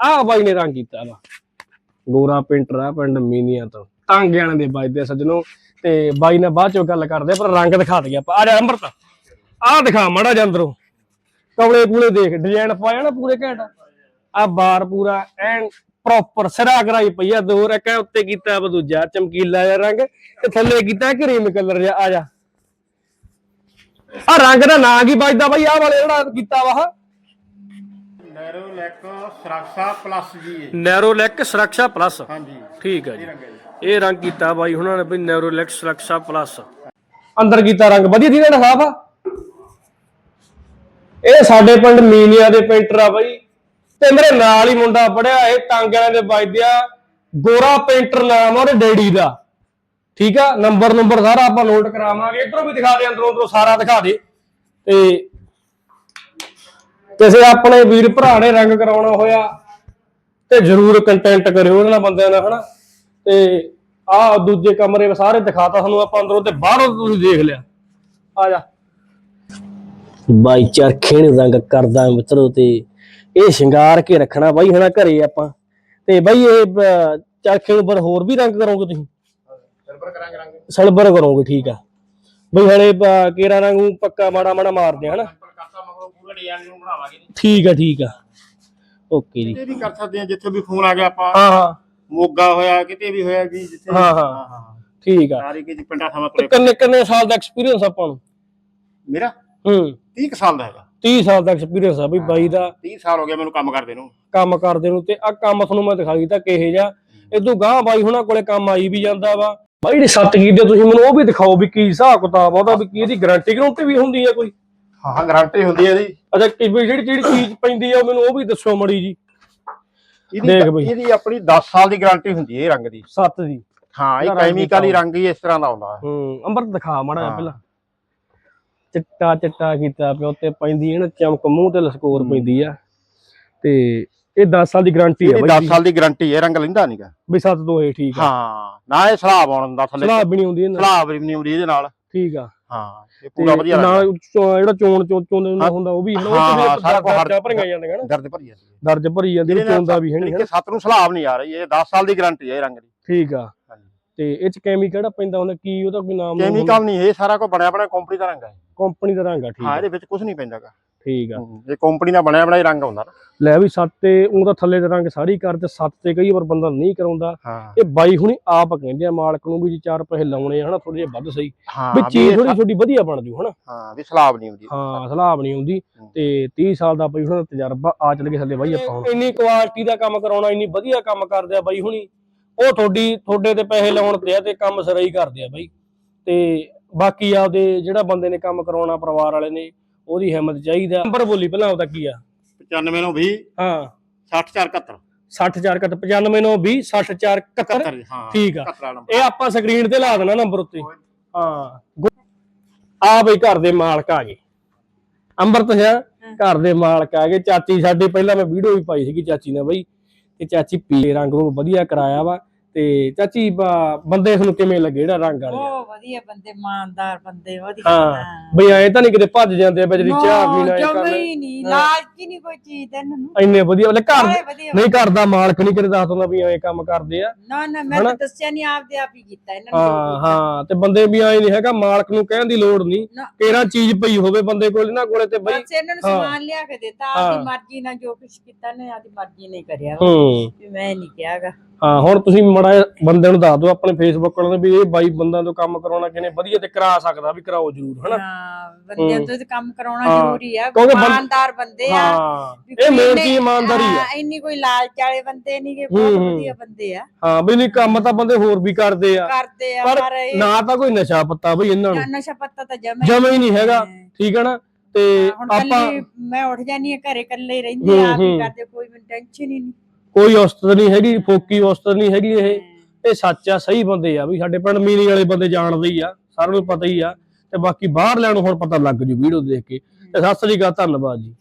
ਆਹ ਬਾਈ ਨੇ ਰੰਗ ਕੀਤਾ ਵਾ। ਗੋਰਾ ਪੇਂਟਰ ਆ ਪਿੰਡ ਮੀਨੀਆਂ ਤੋਂ। ਟਾਂਗਿਆਂ ਦੇ ਵੱਜਦੇ ਆ ਸੱਜਣੋ। ਤੇ ਬਾਈ ਨਾਲ ਬਾਅਦ ਚੋਂ ਗੱਲ ਕਰਦੇ ਆ, ਪਰ ਰੰਗ ਦਿਖਾ ਦਈਏ ਆਪਾਂ। ਆ ਜਾ ਅੰਮ੍ਰਿਤ। ਆਹ ਦਿਖਾ ਮੜਾ ਜਾਂ ਅੰਦਰੋਂ। ਕਵਲੇ ਕੂਲੇ ਦੇਖ ਡਿਜ਼ਾਈਨ ਪਾਇਆ ਨਾ ਪੂਰੇ ਘੈਂਟ। ਆ ਬਾਰ ਪੂਰਾ ਐਨ ਪ੍ਰੋਪਰ ਸਿਰਾ ਕਰਾਈ ਪਈ ਆ ਦੋ ਰੱਖਿਆ ਉੱਤੇ ਕੀਤਾ ਵਾ ਦੂਜਾ ਚਮਕੀਲਾ ਜਿਹਾ ਰੰਗ। ਤੇ ਥੱਲੇ ਕੀਤਾ ਕਰੀਮ ਕਲਰ ਜਿਹਾ ਆ ਜਾ। ਆ ਰੰਗ ਦਾ ਨਾਂ ਕੀ ਵੱਜਦਾ ਬਾਈ? ਆਹ ਵਾਲੇ ਜਿਹੜਾ ਕੀਤਾ ਵਾ ਆਹ? ਨੈਰੋ ਲੈਕ ਸੁਰੱਖਿਆ ਪਲੱਸ ਜੀ। ਇਹ ਨੈਰੋ ਲੈਕ ਸੁਰੱਖਿਆ ਪਲੱਸ। ਹਾਂਜੀ। ਠੀਕ ਹੈ ਜੀ। ਰੰਗ ਹੈ ਜੀ। ਇਹ ਰੰਗ ਕੀਤਾ ਬਾਈ ਉਹਨਾਂ ਨੇ ਬਈ ਨੈਰੋ ਲੈਕ ਸੁਰੱਖਿਆ ਪਲੱਸ। ਅੰਦਰ ਕੀਤਾ ਰੰਗ। ਵਧੀਆ ਦੀ ਨਾ ਸਾਫ਼ ਆ। ਇਹ ਸਾਡੇ ਪਿੰਡ ਮੀਨੀਆ ਦੇ ਪੇਂਟਰ ਆ ਬਾਈ। ਤੇ ਮੇਰੇ ਨਾਲ ਹੀ ਮੁੰਡਾ ਪੜਿਆ ਇਹ ਟਾਂਗੇ ਵਾਲੇ ਦੇ ਵੱਜਦੇ ਆ। ਗੋਰਾ ਪੇਂਟਰ ਨਾਮ ਆ ਉਹਦੇ ਡੈਡੀ ਦਾ। ਠੀਕ ਆ? ਨੰਬਰ ਨੰਬਰ ਸਾਰਾ ਆਪਾਂ ਨੋਟ ਕਰਾਵਾਂਗੇ। ਇਧਰੋਂ ਵੀ ਦਿਖਾ ਦੇ ਅੰਦਰੋਂ ਅੰਦਰੋਂ ਸਾਰਾ ਦਿਖਾ ਦੇ। ਤੇ ਕਿਸੇ ਆਪਣੇ ਵੀਰ ਭਰਾ ਨੇ ਰੰਗ ਕਰਾਉਣਾ ਹੋਇਆ ਤੇ ਜਰੂਰ ਕੰਟੈਂਟ ਕਰਿਓ ਉਹਨਾਂ ਬੰਦਿਆਂ ਨਾਲ ਹਨਾ? ਤੇ ਆਹ ਦੂਜੇ ਕਮਰੇ ਸਾਰੇ ਦਿਖਾਤਾ ਤੁਹਾਨੂੰ ਆਪਾਂ ਅੰਦਰੋਂ ਤੇ ਬਾਹਰੋਂ ਤੁਸੀਂ ਦੇਖ ਲਿਆ। ਆ ਜਾ। ਬਾਈ ਚਰਖੇ ਨੂੰ ਰੰਗ ਕਰਦਾ ਮਿੱਤਰੋ ਤੇ ਇਹ ਸ਼ਿੰਗਾਰ ਕੇ ਰੱਖਣਾ ਬਾਈ ਹਣਾ ਘਰੇ ਆਪਾਂ। ਤੇ ਬਾਈ ਇਹ ਚਰਖੇ ਨੂੰ ਪਰ ਹੋਰ ਵੀ ਰੰਗ ਕਰੋਗੇ ਤੁਸੀਂ? ਸਰਬਰ ਕਰਾਂਗੇ ਰੰਗ। ਸਲਬਰ ਕਰੋਗੇ ਠੀਕ ਆ। ਬਈ ਹਲੇ ਕੇਰਾ ਰੰਗ ਨੂੰ ਪੱਕਾ ਮਾੜਾ ਮਾੜਾ ਮਾਰਦੇ ਆ ਹਨਾ? ਡਿਜ਼ਾਈਨ ਨੂੰ ਬਣਾਵਾਂਗੇ ਜੀ। ਠੀਕ ਆ ਠੀਕ ਆ। ਓਕੇ ਜੀ। ਇਹ ਵੀ ਕਰ ਸਕਦੇ ਆ ਜਿੱਥੇ ਵੀ ਫੋਨ ਆ ਗਿਆ ਆਪਾਂ। ਹਾਂ ਹਾਂ। ਮੋਗਾ ਹੋਇਆ ਕਿਤੇ ਵੀ ਹੋਇਆ ਜੀ ਜਿੱਥੇ ਹਾਂ, ਹਾਂ। ਠੀਕ ਆ। ਸਾਰੇ ਕਿ ਜੀ ਪਿੰਡਾਂ ਥਾਵਾਂ ਤੇ ਕੋਲੇ ਕਿੰਨੇ ਕਿੰਨੇ ਸਾਲ ਦਾ ਐਕਸਪੀਰੀਅੰਸ ਆਪਾਂ ਨੂੰ? ਮੇਰਾ? ਹੂੰ। 30 ਕੁ ਸਾਲ ਦਾ ਹੈਗਾ। 30 ਸਾਲ ਦਾ ਐਕਸਪੀਰੀਅੰਸ ਆ ਬਈ ਬਾਈ ਦਾ। 30 ਸਾਲ ਹੋ ਗਿਆ ਮੈਨੂੰ ਕੰਮ ਕਰਦੇ ਨੂੰ। ਕੰਮ ਕਰਦੇ ਨੂੰ ਤੇ ਆ ਕੰਮ ਤੁਹਾਨੂੰ ਮੈਂ ਦਿਖਾਈ ਤਾਂ ਕਿਹੇ ਜਾ ਇਦੋਂ ਗਾਂ ਬਾਈ ਹੁਣਾਂ ਕੋਲੇ ਕੰਮ ਆਈ ਵੀ ਜਾਂਦਾ ਵਾ। ਬਾਈ ਜਿਹੜੀ ਸੱਤ ਕੀ ਦੇ ਤੁਸੀਂ ਮੈਨੂੰ ਉਹ ਵੀ ਦਿਖਾਓ ਵੀ ਕੀ ਹਿਸਾਬ ਕਿਤਾਬ ਆ ਉਹਦਾ ਵੀ ਕੀ ਇਹਦੀ ਗਾਰੰਟੀ ਗਰੰਟੀ ਵੀ ਹੁੰਦੀ ਹੈ ਕੋਈ? ਹਾਂ ਹਾਂ ਗਾਰੰਟੀ ਹੁੰਦੀ ਹੈ ਜੀ। ਅੱਛਾ ਕਿ ਵੀ ਜਿਹੜੀ ਜਿਹੜੀ ਚੀਜ਼ ਪੈਂਦੀ ਆ ਮੈਨੂੰ ਉਹ ਵੀ ਦੱਸੋ ਮੜੀ ਜੀ। ਦੇਖ ਇਹਦੀ ਬਈ। ਇਹਦੀ ਆਪਣੀ 10 ਸਾਲ ਦੀ ਗਾਰੰਟੀ ਹੁੰਦੀ ਹੈ ਇਹ ਰੰਗ ਦੀ। ਸੱਤ ਦੀ। ਹਾਂ ਇਹ ਇਹਦਾ ਰੰਗ ਕੈਮੀਕਲ ਹੀ ਰੰਗ ਹੀ ਇਸ ਤਰ੍ਹਾਂ ਦਾ ਆਉਂਦਾ ਹੈ। ਹੂੰ ਅੰਬਰ ਦਿਖਾ ਮੜਾ ਹਾਂ। ਪਹਿਲਾਂ। ਚਿੱਟਾ ਚਿੱਟਾ ਕੀਤਾ ਪਿਆ ਉੱਤੇ ਪੈਂਦੀ ਹੈ ਨਾ ਚਮਕ ਮੂੰਹ ਤੇ ਲਸਕੋਰ ਪੈਂਦੀ ਆ। ਤੇ ਇਹ 10 ਸਾਲ ਦੀ ਗਾਰੰਟੀ ਆ ਇਹ ਬਾਈ 10 ਸਾਲ ਦੀ ਗਾਰੰਟੀ ਹੈ ਰੰਗ ਲੈਂਦਾ ਨਹੀਂਗਾ ਵੀ ਸੱਤ ਤੋਂ ਇਹ ਠੀਕ ਆ। ਹਾਂ ਨਾ ਇਹ ਸਲਾਬ ਆਉਣ ਦਾ ਥੱਲੇ। ਸਲਾਹ ਵੀ ਨਹੀਂ ਹੁੰਦੀ ਇਹਨਾਂ ਸਲਾਬ ਵੀ ਨਹੀਂ ਆਉਂਦੀ ਇਹਦੇ ਨਾਲ। ਠੀਕ ਆ। ਹਾਂ ਇਹ ਪੂਰਾ ਵਧੀਆ ਚੋ- ਜਿਹੜਾ ਚੋਣ ਚੋਂ ਚੋਂਦੇ ਨੂੰ ਹਾਂ। ਹੁੰਦਾ ਉਹ ਵੀ ਹੈ ਨਾ ਉਹ ਸਾਰਾ ਹਰ- ਭਰੀਆਂ ਜਾਂਦੀਆਂ ਹਨ। ਦਰਦ ਭਰੀ ਜਾਂਦੀ ਹੈ ਦਰਜ ਭਰੀ ਜਾਂਦੀ ਨਾਲ ਚੋਂਦਾ ਵੀ ਹੈ ਨਹੀਂ ਸੱਤ ਨੂੰ ਸਲਾਬ ਨਹੀਂ ਆ ਰਹੀ ਇਹ 10 ਸਾਲ ਦੀ ਗਾਰੰਟੀ ਹੈ ਇਹ ਰੰਗ ਦੀ। ਠੀਕ ਆ। ਤੇ ਇਹ ਚ ਕੈਮੀਕਲ ਕਿਹੜਾ ਪੈਂਦਾ ਹੁੰਦਾ ਕੀ ਉਹਦਾ ਕੋਈ ਨਾਮ? ਕੈਮੀਕਲ ਨਹੀਂ ਇਹ ਸਾਰਾ ਕੁਝ ਬਣਿਆ ਬਣਾਇਆ ਕੰਪਨੀ ਦਾ ਰੰਗ ਹੈ ਕੰਪਨੀ ਦਾ ਰੰਗ ਆ ਠੀਕ ਹਾਂ ਇਹਦੇ ਵਿੱਚ ਕੁਝ ਨਹੀਂ ਪੈਂਦਾਗਾ ਠੀਕ ਆ। ਇਹ ਕੰਪਨੀ ਦਾ ਬਣਿਆ ਬਣਾਇਆ ਰੰਗ ਹੁੰਦਾ ਨਾ। ਲੈ ਵੀ ਸੱਤ ਤੇ ਉਹਦਾ ਥੱਲੇ ਦੇ ਰੰਗ ਸਾਰੀ ਕਰ ਤੇ ਸੱਤ ਤੇ ਕਈ ਵਾਰ ਬੰਦਾ ਨਹੀਂ ਕਰਾਉਂਦਾ। ਇਹ ਬਾਈ ਹੁਣੀ ਆਪ ਕਹਿੰਦੇ ਆ ਮਾਲਕ ਨੂੰ ਵੀ ਜੀ ਚਾਰ ਪੈਸੇ ਲਾਉਣੇ ਹਨਾ ਥੋੜੇ ਜਿਹਾ ਵੱਧ ਸਹੀ। ਵੀ ਚੀਜ਼ ਥੋੜੀ ਛੋਟੀ ਵਧੀਆ ਬਣ ਜੂ ਹਨਾ। ਹਾਂ ਵੀ ਸਲਾਬ ਨਹੀਂ ਆਉਂਦੀ ਹਾਂ ਸਲਾਬ ਨਹੀਂ ਆਉਂਦੀ ਤੇ 30 ਸਾਲ ਦਾ ਬਾਈ ਹੁਣਾਂ ਦਾ ਤਜਰਬਾ ਆ ਚੱਲ ਗਏ ਥੱਲੇ ਬਾਈ ਆਪਾਂ ਹੁਣ। ਇੰਨੀ ਕੁਆਲਿਟੀ ਦਾ ਕੰਮ ਕਰਾਉਣਾ ਇੰਨੀ ਵਧੀਆ ਕੰਮ ਕਰਦੇ ਆ ਬਾਈ ਹੁਣੀ। ਉਹ ਤੁਹਾਡੀ ਤੁਹਾਡੇ ਤੇ ਪੈਸੇ ਲਾਉਣ ਤੇ ਆ ਤੇ ਕੰਮ ਸਰਾਈ ਕਰਦੇ ਆ ਬਾਈ। ਤੇ ਬਾਕੀ ਆਪਦੇ ਜਿਹੜਾ ਬੰਦੇ ਨੇ ਕੰਮ ਕਰਾਉਣਾ ਪਰਿਵਾਰ ਵਾਲੇ ਨੇ ਉਹਦੀ ਹਿੰਮਤ ਚਾਹੀਦਾ। ਨੰਬਰ ਬੋਲੀ ਪਹਿਲਾਂ ਉਹਦਾ ਕੀ ਆ? 95 ਨੂੰ 20 ਹਾਂ। 6471 604 95 9 20 64 71 71 ਹਾਂ ਠੀਕ ਆ। 71 ਨੰਬਰ। ਇਹ ਆਪਾਂ ਸਕਰੀਨ ਤੇ ਲਾ ਦੇਣਾ ਨੰਬਰ ਉੱਤੇ। ਹਾਂ। ਆ ਬਈ ਘਰ ਦੇ ਮਾਲਕ ਆ ਗਏ। ਅੰਮ੍ਰਿਤ ਹੈ ਘਰ ਦੇ ਮਾਲਕ ਆ ਗਏ। ਚਾਚੀ ਸਾਡੀ ਪਹਿਲਾਂ ਮੈਂ ਵੀਡੀਓ ਵੀ ਪਾਈ ਸੀਗੀ ਚਾਚੀ ਨੇ ਬਈ। ਤੇ ਚਾਚੀ ਪੀਲੇ ਰੰਗ ਨੂੰ ਵਧੀਆ ਕਰਾਇਆ ਵਾ। ਤੇ ਚਾਚੀ ਬ- ਬੰਦੇ ਤੁਹਾਨੂੰ ਕਿਵੇਂ ਲੱਗੇ ਜਿਹੜਾ ਰੰਗ ਵਾਲੇ ਆ? ਬਹੁਤ ਵਧੀਆ ਬੰਦੇ ਇਮਾਨਦਾਰ ਬੰਦੇ ਵਧੀਆ ਹਾਂ ਬਈ ਐ ਤਾਂ ਨਹੀਂ ਕਿਤੇ ਭੱਜ ਜਾਂਦੇ ਆ ਬਜਰੀ ਚਾਹ ਪੀਣਾ ਇਹ ਕਰਨਾ ਹੀ ਨਹੀਂ ਲਾਲਚੀ ਨਹੀਂ ਕੋਈ ਚੀਜ਼ ਦਾ ਇਹਨਾਂ ਨੂੰ ਇੰਨੇ ਵਧੀਆ ਵਾਲੇ ਘਰ ਵਧੀਆ ਨਹੀਂ ਘਰ ਦਾ ਮਾਲਕ ਨਹੀਂ ਕਿਤੇ ਦੱਸ ਦਿੰਦਾ ਵੀ ਐ ਕੰਮ ਕਰਦੇ ਆ ਨਾ ਨਾ ਮੈਂ? ਤਾਂ ਦੱਸਿਆ ਨਹੀਂ ਆਪਦੇ ਆਪ ਹੀ ਕੀਤਾ ਇਹਨਾਂ ਨੇ ਹਾਂ ਹਾਂ ਤੇ ਬੰਦੇ ਵੀ ਐ ਨਹੀਂ ਹੈਗਾ ਮਾਲਕ ਨੂੰ ਕਹਿਣ ਦੀ ਲੋੜ ਨਹੀਂ ਨਾ। ਕਿਹੜਾ ਚੀਜ਼ ਪਈ ਹੋਵੇ ਬੰਦੇ ਕੋਲ ਇਹਨਾਂ ਕੋਲੇ ਤੇ ਬਈ ਬਸ ਇਹਨਾਂ ਨੂੰ। ਸਮਾਨ ਲਿਆ ਕੇ ਦਿੱਤਾ। ਆਪਦੀ ਮਰਜ਼ੀ ਨਾਲ ਜੋ ਕੁਝ ਕੀਤਾ ਨੇ ਆਪਦੀ ਮਰਜ਼ੀ ਨਾਲ ਹੀ ਕਰਿਆ ਵਾ। ਹੂੰ ਵੀ ਮੈਂ ਨਹੀਂ ਕਿਹਾਗਾ ਹਾਂ ਹੁਣ ਤੁਸੀਂ ਮੜਾ ਬੰਦੇ ਨੂੰ ਦੱਸ ਦਿਓ ਆਪਣੇ ਫੇਸਬੁੱਕ ਵਾਲਿਆਂ ਨੂੰ ਵੀ ਇਹ ਬਾਈ ਬੰਦਾਂ ਤੋਂ ਕੰਮ ਕਰਾਉਣਾ ਕਿਨੇ ਵਧੀਆ ਤੇ ਕਰਾ ਸਕਦਾ ਵੀ ਕਰਾਓ ਜ਼ਰੂਰ ਹਨਾ? ਹਾਂ ਬੰਦਿਆਂ ਤੋਂ ਕੰਮ ਕਰਾਉਣਾ। ਜ਼ਰੂਰੀ ਆ ਇਮਾਨਦਾਰ ਬੰਦੇ ਆ। ਹਾਂ ਵੀ ਇਹ ਮੇਨ ਇਮਾਨਦਾਰੀ ਆ। ਹਾਂ, ਇੰਨੀ ਕੋਈ ਲਾਲਚ ਵਾਲੇ ਬੰਦੇ ਨਹੀਂ ਗੇ ਹੂੰ, ਬਹੁਤ ਹੂੰ। ਵਧੀਆ ਬੰਦੇ ਆ। ਹਾਂ ਬਈ ਨਹੀਂ ਕੰਮ ਤਾਂ ਬੰਦੇ ਹੋਰ ਵੀ ਕਰਦੇ ਆ। ਕਰਦੇ ਆ ਪਰ ਨਾ ਤਾਂ ਕੋਈ ਨਸ਼ਾ ਪੱਤਾ ਬਈ ਇਹਨਾਂ ਨੂੰ। ਨਸ਼ਾ ਪੱਤਾ ਤਾਂ ਜਮਾ ਜਮਾ ਹੀ ਨਹੀਂ ਹੈਗਾ ਠੀਕ ਹੈ ਨਾ? ਤੇ ਆਪਾਂ ਮੈਂ ਉੱਠ ਜਾਨੀ ਆ ਘਰੇ ਇਕੱਲੇ ਰਹਿੰਦੇ ਆ। ਕਰਦੇ ਕੋਈ ਮੈਨੂੰ ਟੈਨਸ਼ਨ ਹੀ ਨਹੀਂ। ਕੋਈ ਔਸਤ ਨਹੀਂ ਹੈਗੀ, ਫੋਕੀ ਔਸਤ ਨਹੀਂ ਹੈਗੀ ਇਹ। ਇਹ ਸੱਚ ਆ, ਸਹੀ ਬੰਦੇ ਆ ਵੀ ਸਾਡੇ ਪਿੰਡ ਮੀਨੀ ਵਾਲੇ ਬੰਦੇ ਜਾਣਦੇ ਹੀ ਆ, ਸਾਰਿਆਂ ਨੂੰ ਪਤਾ ਹੀ ਆ। ਤੇ ਬਾਕੀ ਬਾਹਰ ਲੈਣ ਨੂੰ ਹੁਣ ਪਤਾ ਲੱਗ ਜੂ ਵੀਡੀਓ ਦੇਖ ਕੇ। ਤੇ ਸਤਿ ਸ੍ਰੀ ਅਕਾਲ, ਧੰਨਵਾਦ ਜੀ।